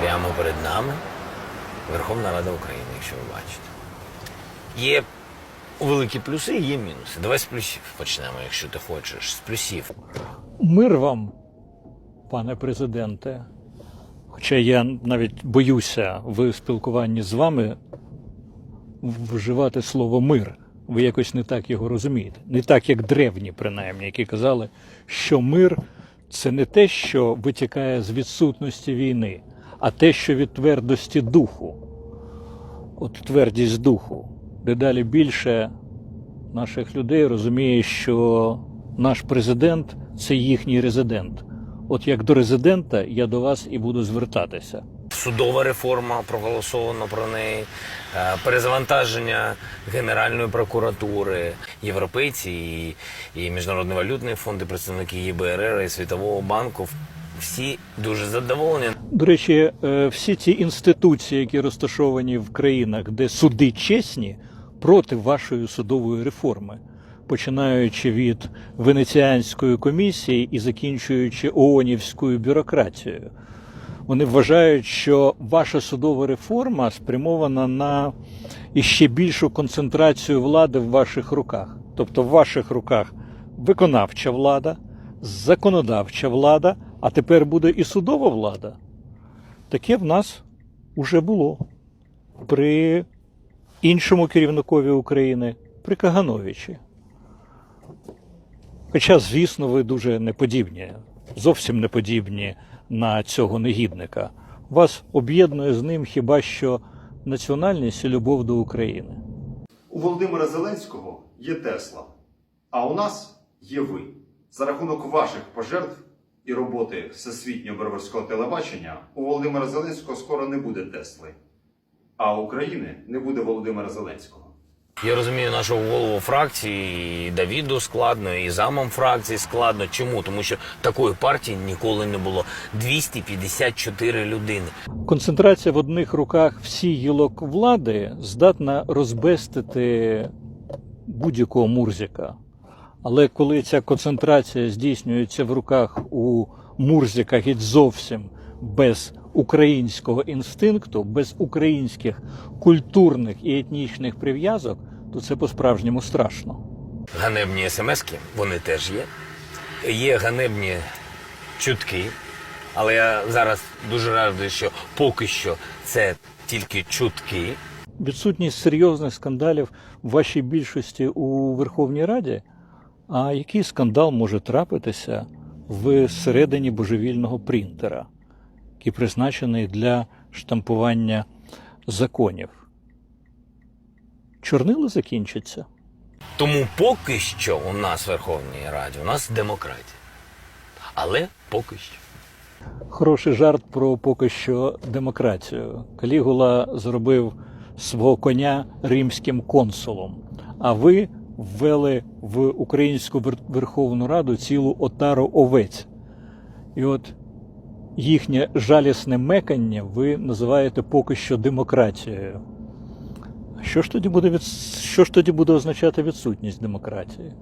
прямо перед нами Верховна Рада України, якщо ви бачите. Є великі плюси, є мінуси. Давай з плюсів почнемо, якщо ти хочеш. З плюсів. Мир вам, пане президенте. Хоча я навіть боюся в спілкуванні з вами вживати слово мир. Ви якось не так його розумієте. Не так, як древні, принаймні, які казали, що мир це не те, що витікає з відсутності війни, а те, що від твердості духу. От твердість духу. Дедалі більше наших людей розуміє, що наш президент це їхній резидент. От як до резидента я до вас і буду звертатися. Судова реформа проголосовано про неї, е, перезавантаження Генеральної прокуратури, європейці і, і Міжнародний валютний фонд, і представники ЄБРР і Світового банку. Всі дуже задоволені. До речі, е, всі ці інституції, які розташовані в країнах, де суди чесні, проти вашої судової реформи, починаючи від Венеціанської комісії і закінчуючи ООНівською бюрократією. Вони вважають, що ваша судова реформа спрямована на іще більшу концентрацію влади в ваших руках. Тобто в ваших руках виконавча влада, законодавча влада, а тепер буде і судова влада. Таке в нас уже було при іншому керівникові України, при Кагановичі. Хоча, звісно, ви дуже неподібні, зовсім не подібні на цього негідника. Вас об'єднує з ним хіба що національність і любов до України. У Володимира Зеленського є Тесла, а у нас є ви. За рахунок ваших пожертв і роботи всесвітнього броварського телебачення у Володимира Зеленського скоро не буде Тесли, а України не буде Володимира Зеленського. Я розумію нашого голову фракції, і Давіду складно, і замом фракції складно. Чому? Тому що такої партії ніколи не було. 254 людини. Концентрація в одних руках всіх гілок влади здатна розбестити будь-якого мурзика. Але коли ця концентрація здійснюється в руках у мурзика геть зовсім без українського інстинкту, без українських культурних і етнічних прив'язок, то це по-справжньому страшно. Ганебні смски, вони теж є. Є ганебні чутки. Але я зараз дуже радий, що поки що це тільки чутки. Відсутність серйозних скандалів в вашій більшості у Верховній Раді. А який скандал може трапитися в середині божевільного принтера, який призначений для штампування законів? Чорнило закінчиться. Тому поки що у нас в Верховній Раді у нас демократія. Але поки що. Хороший жарт про поки що демократію. Калігула зробив свого коня римським консулом, а ви ввели в Українську Верховну Раду цілу отару овець. І от їхнє жалісне мекання ви називаєте поки що демократією. Що ж тоді буде від... що ж тоді буде означати відсутність демократії?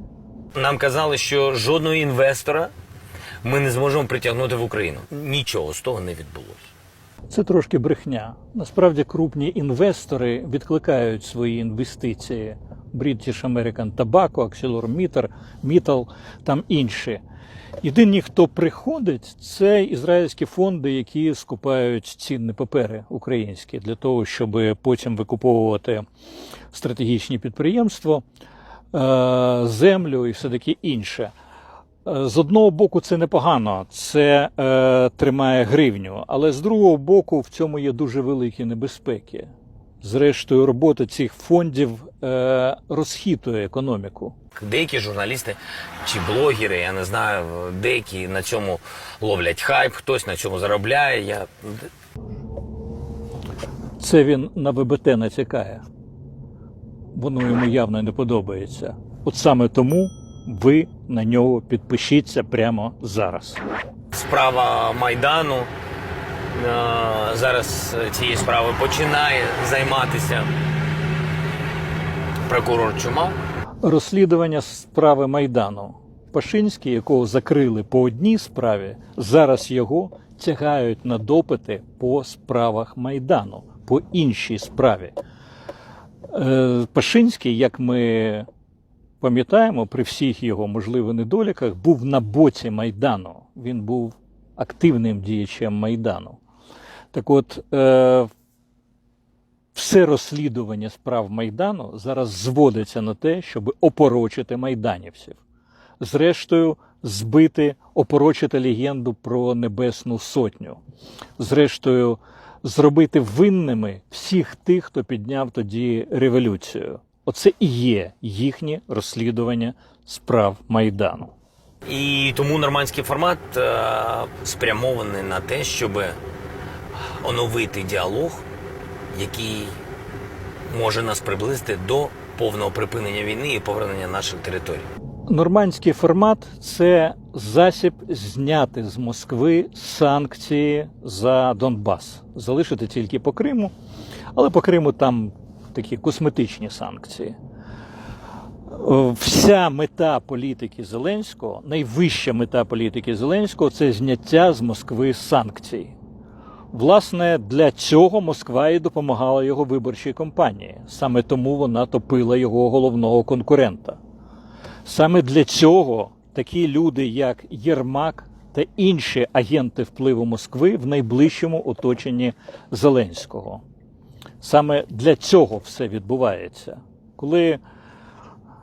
Нам казали, що жодного інвестора ми не зможемо притягнути в Україну. Нічого з того не відбулося. Це трошки брехня. Насправді крупні інвестори відкликають свої інвестиції. British American Tobacco, ArcelorMittal, Mittal, там інші. Єдині, хто приходить, це ізраїльські фонди, які скупають цінні папери українські для того, щоб потім викуповувати стратегічні підприємства, е, землю і все таке інше. Е, З одного боку, це непогано, це е, тримає гривню, але з другого боку, в цьому є дуже великі небезпеки. Зрештою, робота цих фондів е, розхитує економіку. Деякі журналісти чи блогери, я не знаю, деякі на цьому ловлять хайп, хтось на цьому заробляє. Я Це він на ВБТ натякає. Воно йому явно не подобається. От саме тому ви на нього підпишіться прямо зараз. справа майдану. Е, Зараз цією справою починає займатися прокурор Чума. Розслідування справи Майдану. Пашинський, якого закрили по одній справі, зараз його тягають на допити по справах Майдану, по іншій справі. Е, Пашинський, як ми пам'ятаємо, при всіх його можливих недоліках, був на боці Майдану. Він був активним діячем Майдану. Так от, е, все розслідування справ Майдану зараз зводиться на те, щоб опорочити майданівців. Зрештою, збити, опорочити легенду про Небесну Сотню. Зрештою, зробити винними всіх тих, хто підняв тоді революцію. Оце і є їхнє розслідування справ Майдану. І тому нормандський формат е, спрямований на те, щоб оновити діалог, який може нас приблизити до повного припинення війни і повернення наших територій. Нормандський формат це засіб зняти з Москви санкції за Донбас, залишити тільки по Криму, але по Криму там такі косметичні санкції. Вся мета політики Зеленського, найвища мета політики Зеленського це зняття з Москви санкцій. Власне, для цього Москва і допомагала його виборчій кампанії. Саме тому вона топила його головного конкурента. Саме для цього такі люди, як Єрмак та інші агенти впливу Москви в найближчому оточенні Зеленського. Саме для цього все відбувається. Коли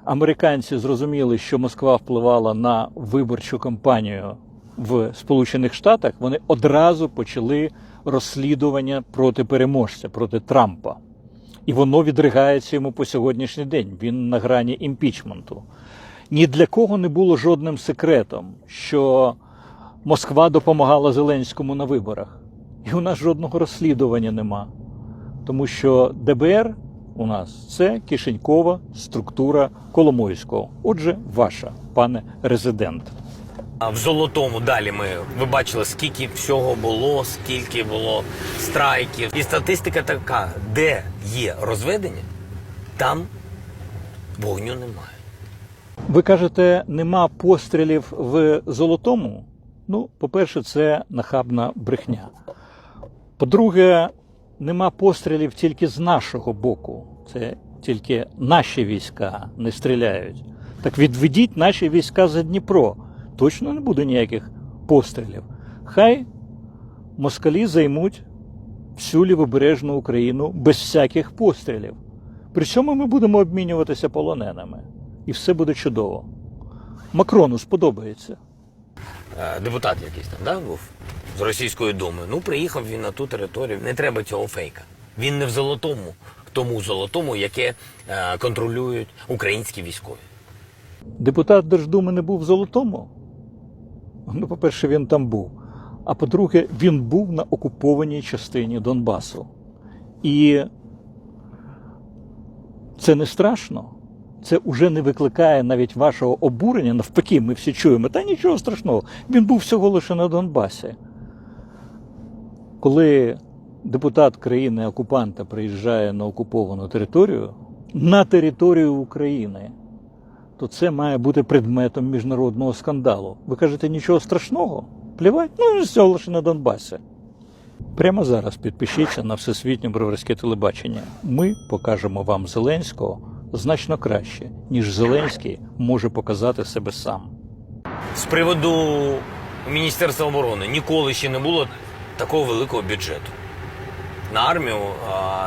американці зрозуміли, що Москва впливала на виборчу кампанію в Сполучених Штатах, вони одразу почали розслідування проти переможця, проти Трампа. І воно відригається йому по сьогоднішній день. Він на грані імпічменту. Ні для кого не було жодним секретом, що Москва допомагала Зеленському на виборах. І у нас жодного розслідування нема. Тому що ДБР у нас це кишенькова структура Коломойського. Отже, ваша, пане резидент. А в золотому далі ми ви бачили, скільки всього було, скільки було страйків. І статистика така: де є розведення, там вогню немає. Ви кажете, нема пострілів в золотому? Ну, по-перше, це нахабна брехня. По-друге, нема пострілів тільки з нашого боку. Це тільки наші війська не стріляють. Так відведіть наші війська за Дніпро. Точно не буде ніяких пострілів. Хай москалі займуть всю лівобережну Україну без всяких пострілів. При цьому ми будемо обмінюватися полоненими. І все буде чудово. Макрону сподобається. Е, Депутат якийсь там да, був з російської думи. Ну, приїхав він на ту територію. Не треба цього фейка. Він не в золотому, тому золотому, яке е, контролюють українські військові. Депутат Держдуми не був в Золотому. Ну, по-перше, він там був. А по-друге, він був на окупованій частині Донбасу. І це не страшно. Це вже не викликає навіть вашого обурення. Навпаки, ми всі чуємо, та нічого страшного. Він був всього лише на Донбасі. Коли депутат країни-окупанта приїжджає на окуповану територію, на територію України, то це має бути предметом міжнародного скандалу. Ви кажете, нічого страшного? Плівать? Ну, він всього лише на Донбасі. Прямо зараз підпишіться на всесвітнє броварське телебачення. Ми покажемо вам Зеленського значно краще, ніж Зеленський може показати себе сам. З приводу Міністерства оборони ніколи ще не було такого великого бюджету. На армію,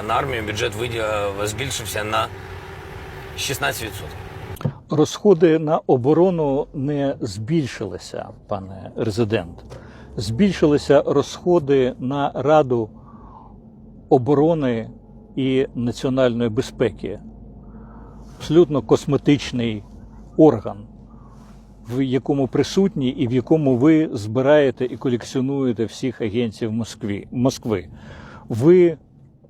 на армію бюджет збільшився на 16%. Розходи на оборону не збільшилися, пане резидент. Збільшилися розходи на Раду оборони і національної безпеки. Абсолютно косметичний орган, в якому присутні і в якому ви збираєте і колекціонуєте всіх агентів Москві, Москви. Ви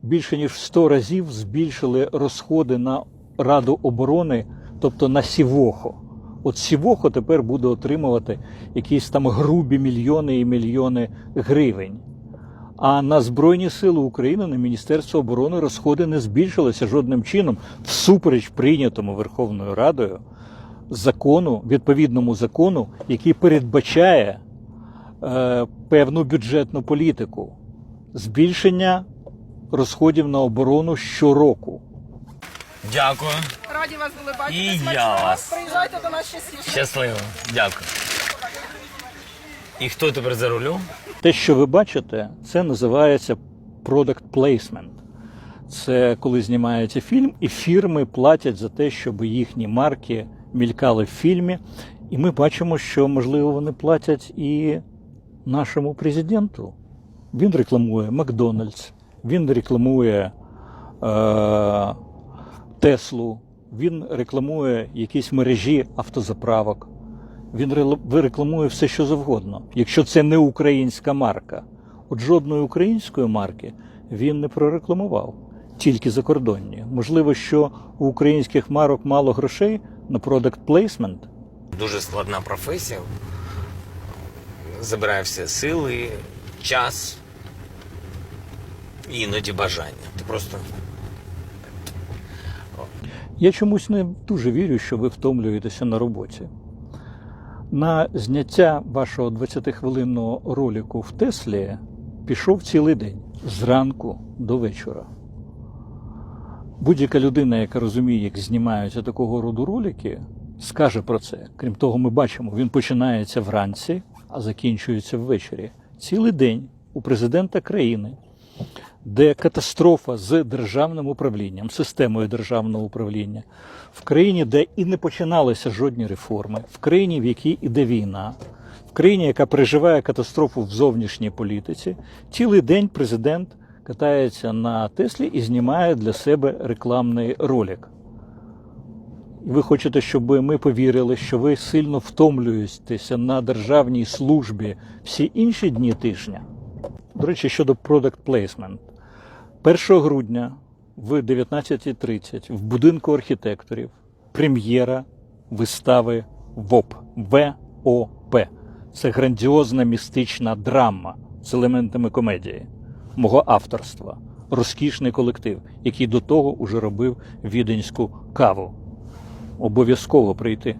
більше ніж 100 разів збільшили розходи на Раду оборони, тобто на Сівохо. От Сівохо тепер буде отримувати якісь там грубі мільйони і мільйони гривень. А на Збройні Сили України на Міністерство оборони розходи не збільшилися жодним чином, всупереч прийнятому Верховною Радою закону, відповідному закону, який передбачає е, певну бюджетну політику, збільшення розходів на оборону щороку. Дякую. Раді вас були бачити. І я вас. Приїжджайте до нас частіше. Щасливо. Дякую. І хто тепер за рулем? Те, що ви бачите, це називається product placement. Це коли знімається фільм, і фірми платять за те, щоб їхні марки мількали в фільмі. І ми бачимо, що можливо вони платять і нашому президенту. Він рекламує Макдональдс, він рекламує е, Теслу, він рекламує якісь мережі автозаправок. Він рекламує все, що завгодно, якщо це не українська марка. От жодної української марки він не прорекламував, тільки закордонні. Можливо, що у українських марок мало грошей на product placement, Дуже складна професія. Забирає все сили, час іноді бажання. Ти просто Я чомусь не дуже вірю, що ви втомлюєтеся на роботі. На зняття вашого 20-хвилинного ролику в Теслі пішов цілий день зранку до вечора. Будь-яка людина, яка розуміє, як знімаються такого роду ролики, скаже про це. Крім того, ми бачимо, він починається вранці, а закінчується ввечері. Цілий день у президента країни де катастрофа з державним управлінням, системою державного управління, в країні, де і не починалися жодні реформи, в країні, в якій іде війна, в країні, яка переживає катастрофу в зовнішній політиці, цілий день президент катається на Теслі і знімає для себе рекламний ролик. І ви хочете, щоб ми повірили, що ви сильно втомлюєтеся на державній службі всі інші дні тижня. До речі, щодо product placement. 1 грудня в 19.30 в будинку архітекторів прем'єра вистави ВОП. ВОП. Це грандіозна містична драма з елементами комедії, мого авторства, розкішний колектив, який до того уже робив віденську каву. Обов'язково прийти.